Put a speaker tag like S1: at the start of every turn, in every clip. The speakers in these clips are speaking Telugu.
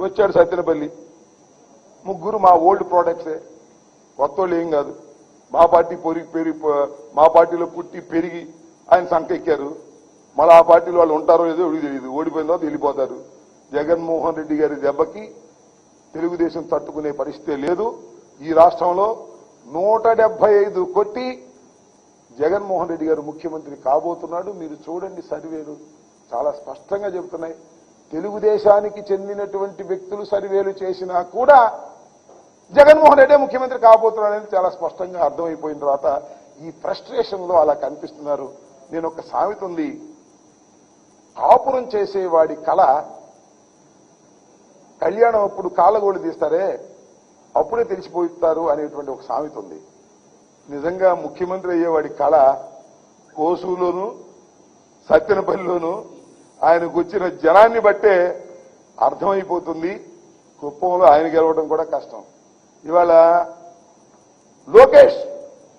S1: వచ్చాడు సత్యనపల్లి. ముగ్గురు మా ఓల్డ్ ప్రోడక్ట్సే. కొత్త ఏం కాదు. మా పార్టీ పొరిగి పెరిగి మా పార్టీలో పుట్టి పెరిగి ఆయన సంఖ ఎక్కారు మళ్ళీ ఆ పార్టీలో వాళ్ళు ఉంటారో లేదో ఎవరికి తెలియదు. ఓడిపోయిన తర్వాత వెళ్ళిపోతారు. జగన్మోహన్ రెడ్డి గారి దెబ్బకి తెలుగుదేశం తట్టుకునే పరిస్థితి లేదు. ఈ రాష్ట్రంలో నూట డెబ్బై ఐదు కొట్టి జగన్మోహన్ రెడ్డి గారు ముఖ్యమంత్రి కాబోతున్నాడు. మీరు చూడండి సర్వేలు. చాలా స్పష్టంగా చెబుతున్నాయి. తెలుగుదేశానికి చెందినటువంటి వ్యక్తులు సర్వేలు చేసినా కూడా జగన్మోహన్ రెడ్డి ముఖ్యమంత్రి కాబోతున్నాడని చాలా స్పష్టంగా అర్థమైపోయిన తర్వాత ఈ ఫ్రస్ట్రేషన్లో అలా కనిపిస్తున్నారు. నేను ఒక సామెత ఉంది. కాపురం చేసేవాడి కళ కళ్యాణం అప్పుడు కాళ్ళగోళ్ళు తీస్తారే అప్పుడే తెలిసిపోతారు అనేటువంటి ఒక సామెత ఉంది. నిజంగా ముఖ్యమంత్రి అయ్యేవాడి కళ కోసులోను సత్యనపల్లిలోను ఆయనకు వచ్చిన జనాన్ని బట్టే అర్థమైపోతుంది కుప్పంలో ఆయన గెలవడం కూడా కష్టం. ఇవాళ లోకేష్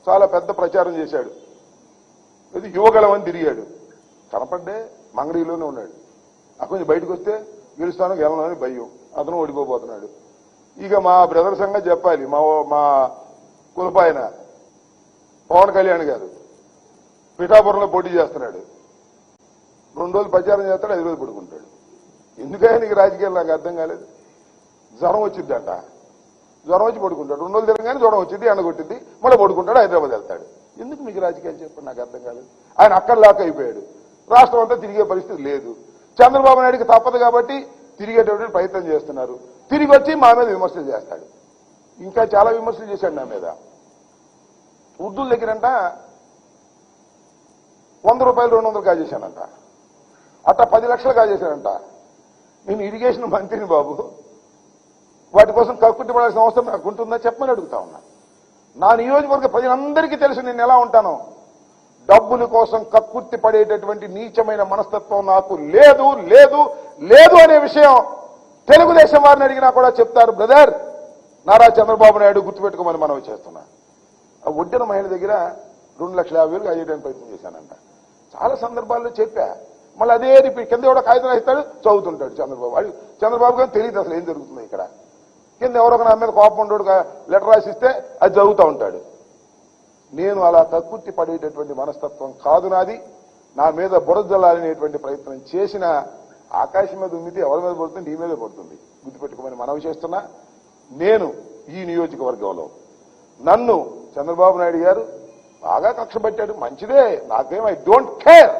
S1: చాలా పెద్ద ప్రచారం చేశాడు. ఇది యువగలమని తిరిగాడు. కనపడ్డే మంగళగిరిలోనే ఉన్నాడు. అక్కడి నుంచి బయటకు వస్తే గెలుస్తాను గెలను అని భయం. అతను ఓడిపోబోతున్నాడు. ఇక మా బ్రదర్ సంగతి చెప్పాలి. మా మా కులపాయన పవన్ కళ్యాణ్ గారు. పిఠాపురంలో పోటీ చేస్తున్నాడు. రెండు రోజులు ప్రచారం చేస్తాడు ఐదు రోజులు పడుకుంటాడు. ఎందుకైనా నీకు రాజకీయాలు నాకు అర్థం కాలేదు? జ్వరం వచ్చిందంట జ్వరం వచ్చి పడుకుంటాడు. రెండు రోజులు తిరగానే జ్వరం వచ్చింది ఎండ కొట్టింది మళ్ళీ పడుకుంటాడు హైదరాబాద్ వెళ్తాడు. ఎందుకు మీకు రాజకీయాలు చెప్పండి నాకు అర్థం కాలేదు? ఆయన అక్కడ లాక్ అయిపోయాడు. రాష్ట్రం అంతా తిరిగే పరిస్థితి లేదు. చంద్రబాబు నాయుడికి తప్పదు కాబట్టి తిరిగేటటువంటి ప్రయత్నం చేస్తున్నారు. తిరిగి వచ్చి మా మీద విమర్శలు చేస్తాడు. ఇంకా చాలా విమర్శలు చేశాడు నా మీద. ఉర్దూల దగ్గరంట వంద రూపాయలు రెండు వందలు కాజేశానంట. అట్లా పది లక్షలు కాజేశానంట నేను ఇరిగేషన్ మంత్రిని బాబు. వాటి కోసం కక్కుట్టి పడాల్సిన అవసరం నాకు ఉంటుందా చెప్పమని అడుగుతా ఉన్నా. నా నియోజకవర్గ ప్రజలందరికీ తెలుసు నేను ఎలా ఉంటాను. డబ్బుల కోసం కక్కుర్తి పడేటటువంటి నీచమైన మనస్తత్వం నాకు లేదు లేదు లేదు అనే విషయం తెలుగుదేశం వారిని అడిగినా కూడా చెప్తారు బ్రదర్. నారా చంద్రబాబు నాయుడు గుర్తుపెట్టుకోమని మనం చేస్తున్నా. ఆ ఒడ్డిన మహిళ దగ్గర రెండు లక్షల యాభై వేలు కాజేయడానికి ప్రయత్నం చేశానంట. చాలా సందర్భాల్లో చెప్పా. మళ్ళీ అదే రిపీట్ కింద ఎవడో కాగితం రాస్తాడు చదువుతుంటాడు చంద్రబాబు. వాడు చంద్రబాబు గారు తెలియదు అసలు ఏం జరుగుతుంది ఇక్కడ. కింద ఎవరో నా మీద కోపం ఉండోడు లెటర్ రాసిస్తే అది చదువుతూ ఉంటాడు. నేను అలా కక్కుర్తి పడేటటువంటి మనస్తత్వం కాదు నాది. నా మీద బురదల్లాలనేటువంటి ప్రయత్నం చేసిన ఆకాశం మీద ఉమ్మితే ఎవరి మీద పడుతుంది నీ మీద పడుతుంది. గుర్తుపెట్టుకోమని మనవి చేస్తున్నా. నేను ఈ నియోజకవర్గంలో నన్ను చంద్రబాబు నాయుడు గారు బాగా కక్ష పెట్టాడు మంచిదే. నాకేం ఐ డోంట్ కేర్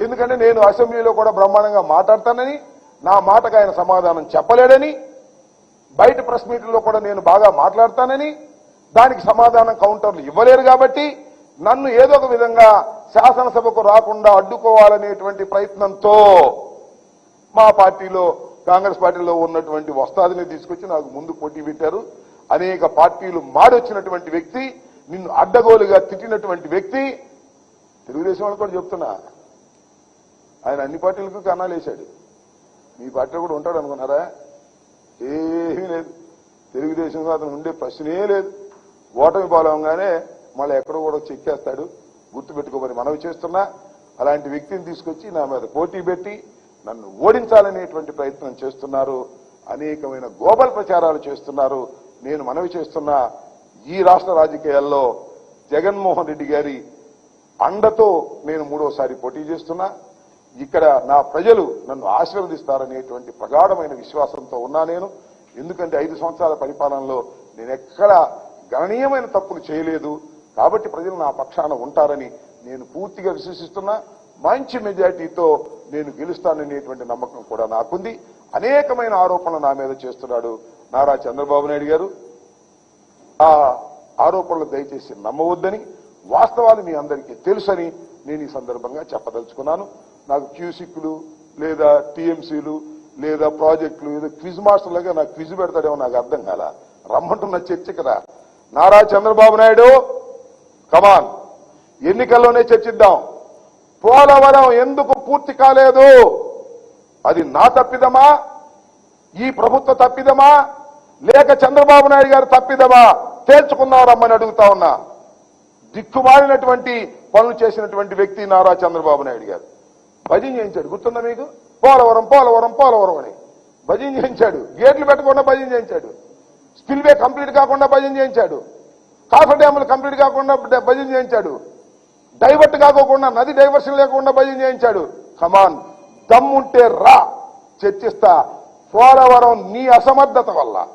S1: ఎందుకంటే నేను అసెంబ్లీలో కూడా బ్రహ్మాండంగా మాట్లాడతానని నా మాటకు ఆయన సమాధానం చెప్పలేడని బయట ప్రెస్ మీట్లో కూడా నేను బాగా మాట్లాడతానని దానికి సమాధానం కౌంటర్లు ఇవ్వలేరు కాబట్టి నన్ను ఏదో ఒక విధంగా శాసనసభకు రాకుండా అడ్డుకోవాలనేటువంటి ప్రయత్నంతో మా పార్టీలో కాంగ్రెస్ పార్టీలో ఉన్నటువంటి వస్తాదిని తీసుకొచ్చి నాకు ముందు పోటీ పెట్టారు. అనేక పార్టీలు మాడొచ్చినటువంటి వ్యక్తి నిన్ను అడ్డగోలుగా తిట్టినటువంటి వ్యక్తి తెలుగుదేశం వాళ్ళు కూడా చెప్తున్నా. ఆయన అన్ని పార్టీలకు కన్నాలు వేశాడు మీ పార్టీలో కూడా ఉంటాడు అనుకున్నారా? ఏమీ లేదు. తెలుగుదేశంలో అతను ఉండే ప్రశ్నే లేదు. ఓటమి పాలవగానే మళ్ళీ ఎక్కడో కూడా చెక్కేస్తాడు గుర్తుపెట్టుకోమని మనవి చేస్తున్నా. అలాంటి వ్యక్తిని తీసుకొచ్చి నా మీద పోటీ పెట్టి నన్ను ఓడించాలనేటువంటి ప్రయత్నం చేస్తున్నారు. అనేకమైన గోబల్ ప్రచారాలు చేస్తున్నారు. నేను మనవి చేస్తున్నా. ఈ రాష్ట్ర రాజకీయాల్లో జగన్మోహన్ రెడ్డి గారి అండతో నేను మూడోసారి పోటీ చేస్తున్నా. ఇక్కడ నా ప్రజలు నన్ను ఆశీర్వదిస్తారనేటువంటి ప్రగాఢమైన విశ్వాసంతో ఉన్నా నేను. ఎందుకంటే ఐదు సంవత్సరాల పరిపాలనలో నేను ఎక్కడ గణనీయమైన తప్పులు చేయలేదు. కాబట్టి ప్రజలు నా పక్షాన ఉంటారని నేను పూర్తిగా విశ్వసిస్తున్నా. మంచి మెజార్టీతో నేను గెలుస్తాననేటువంటి నమ్మకం కూడా నాకుంది. అనేకమైన ఆరోపణలు నా మీద చేస్తున్నాడు నారా చంద్రబాబు నాయుడు గారు. ఆ ఆరోపణలు దయచేసి నమ్మవద్దని వాస్తవాలు మీ అందరికీ తెలుసని నేను ఈ సందర్భంగా చెప్పదలుచుకున్నాను. నాకు క్యూసిక్లు లేదా టీఎంసీలు లేదా ప్రాజెక్టులు ఏదో క్విజ్ మాస్టర్ లాగా నాకు క్విజ్ పెడతాడేమో నాకు అర్థం కాల. రమ్మంటున్న చర్చకి రా. నారా చంద్రబాబు నాయుడు కమాన్ ఎన్నికల్లోనే చర్చిద్దాం. పోలవరం ఎందుకు పూర్తి కాలేదు? అది నా తప్పిదమా? ఈ ప్రభుత్వ తప్పిదమా? లేక చంద్రబాబు నాయుడు గారు తప్పిదమా? తేల్చుకుందాం రమ్మని అడుగుతా ఉన్నా. దిక్కుమాలినటువంటి పనులు చేసినటువంటి వ్యక్తి నారా చంద్రబాబు నాయుడు గారు. భజన చేయించాడు. గుర్తుందా మీకు? పోలవరం పోలవరం పోలవరం అని. భజన చేయించాడు. గేట్లు పెట్టకుండా భజన చేయించాడు. స్పిల్వే కంప్లీట్ కాకుండా భజన చేయించాడు. కాఫర్ డ్యాములు కంప్లీట్ కాకుండా భజన చేయించాడు. డైవర్ట్ కాకోకుండా నది డైవర్షన్ లేకుండా భజన చేయించాడు. కమాన్ దమ్ముంటే రా. చర్చిస్తా. పోలవరం నీ అసమర్థత వల్ల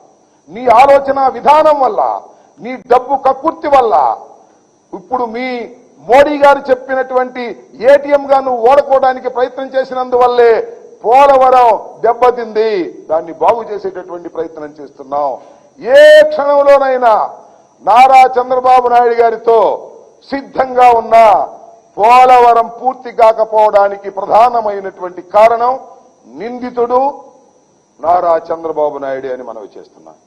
S1: నీ ఆలోచన విధానం వల్ల నీ డబ్బు కక్కుర్తి వల్ల ఇప్పుడు మీ మోడీ గారు చెప్పినటువంటి ఏటీఎం గా నువ్వు ఓడుకోవడానికి ప్రయత్నం చేసినందువల్లే పోలవరం దెబ్బతింది. దాన్ని బాగు చేసేటటువంటి ప్రయత్నం చేస్తున్నాం. ఏ క్షణంలోనైనా నారా చంద్రబాబు నాయుడు గారితో సిద్ధంగా ఉన్న పోలవరం పూర్తి కాకపోవడానికి ప్రధానమైనటువంటి కారణం నిందితుడు నారా చంద్రబాబు నాయుడు అని మనవి చేస్తున్నాం